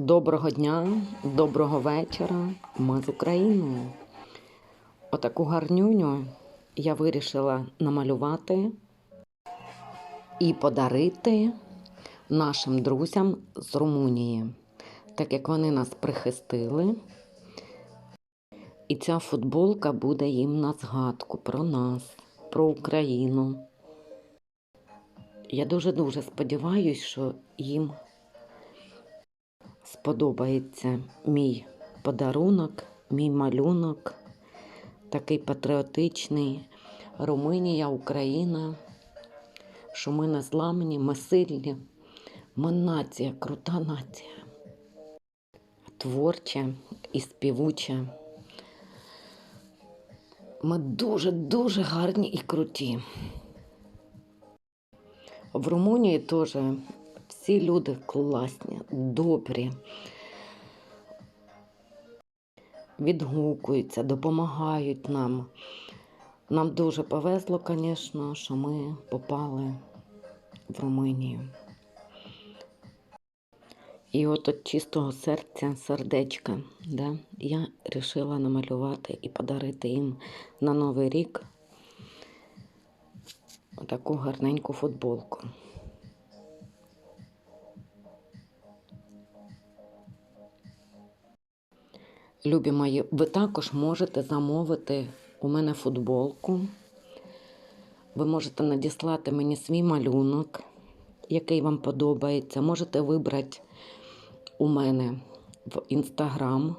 Доброго дня, доброго вечора. Ми з Україною. Отаку гарнюню я вирішила намалювати і подарити нашим друзям з Румунії, так як вони нас прихистили. І ця футболка буде їм на згадку про нас, про Україну. Я дуже-дуже сподіваюся, що їм сподобається мій подарунок, мій малюнок, такий патріотичний. Румунія, Україна, що ми не зламані, ми сильні, ми нація, крута нація, творча і співуча. Ми дуже-дуже гарні і круті. В Румунії теж всі люди класні, добрі, відгукуються, допомагають нам. Нам дуже повезло, звісно, що ми попали в Румунію. І от від чистого серця, сердечка, да, я вирішила намалювати і подарити їм на Новий рік таку гарненьку футболку. Любі мої, ви також можете замовити у мене футболку. Ви можете надіслати мені свій малюнок, який вам подобається. Можете вибрати у мене в інстаграм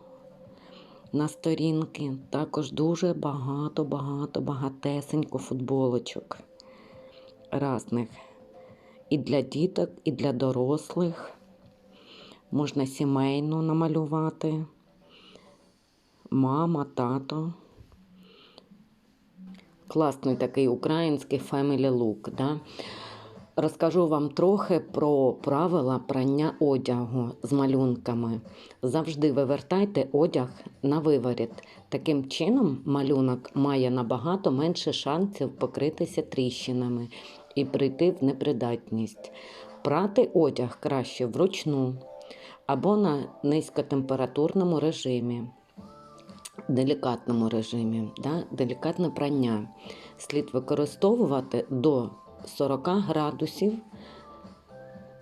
на сторінки. Також дуже багато, багато, багатесенько футболочок різних. І для діток, і для дорослих. Можна сімейно намалювати. Мама, тато. Класний такий український family look. Да? Розкажу вам трохи про правила прання одягу з малюнками. Завжди вивертайте одяг на виворіт. Таким чином, малюнок має набагато менше шансів покритися тріщинами і прийти в непридатність. Прати одяг краще вручну або на низькотемпературному режимі. Делікатному режимі, да? делікатне прання. Слід використовувати до 40 градусів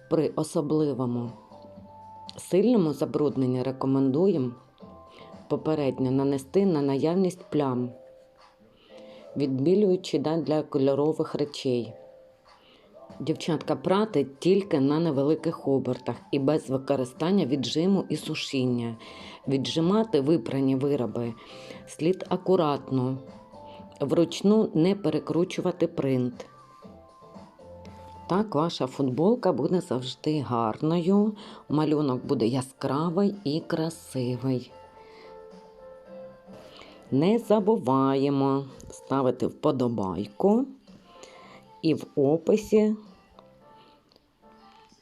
при особливому сильному забрудненні рекомендуємо попередньо нанести на наявність плям, відбілюючи да, для кольорових речей. Дівчатка прати тільки на невеликих обертах і без використання віджиму і сушіння. Віджимати випрані вироби слід акуратно, вручну не перекручувати принт. Так, ваша футболка буде завжди гарною, малюнок буде яскравий і красивий. Не забуваємо ставити вподобайку і в описі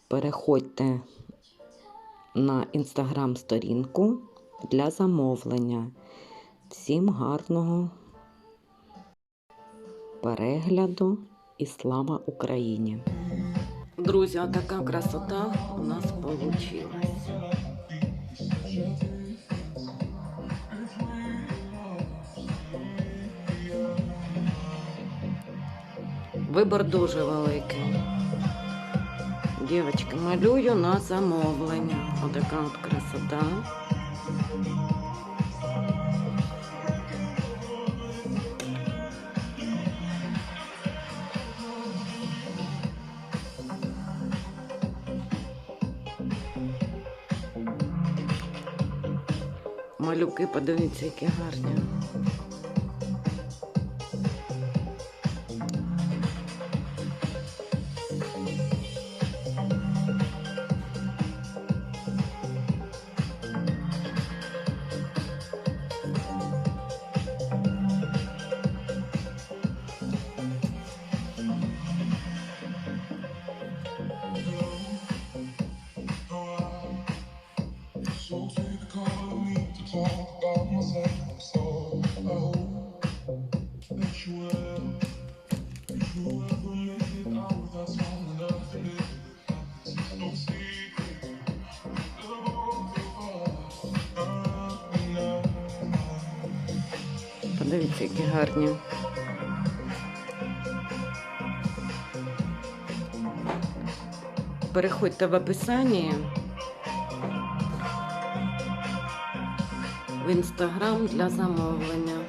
переходьте на інстаграм-сторінку для замовлення. Всім гарного перегляду і слава Україні! Друзі, така красота у нас вийшла. Вибор дуже великий. Дівчатки, малюю на замовлення. Отака от красота. Малюки, подивіться, які гарні. Дивіться, які гарні. Переходьте в описанні в інстаграм для замовлення.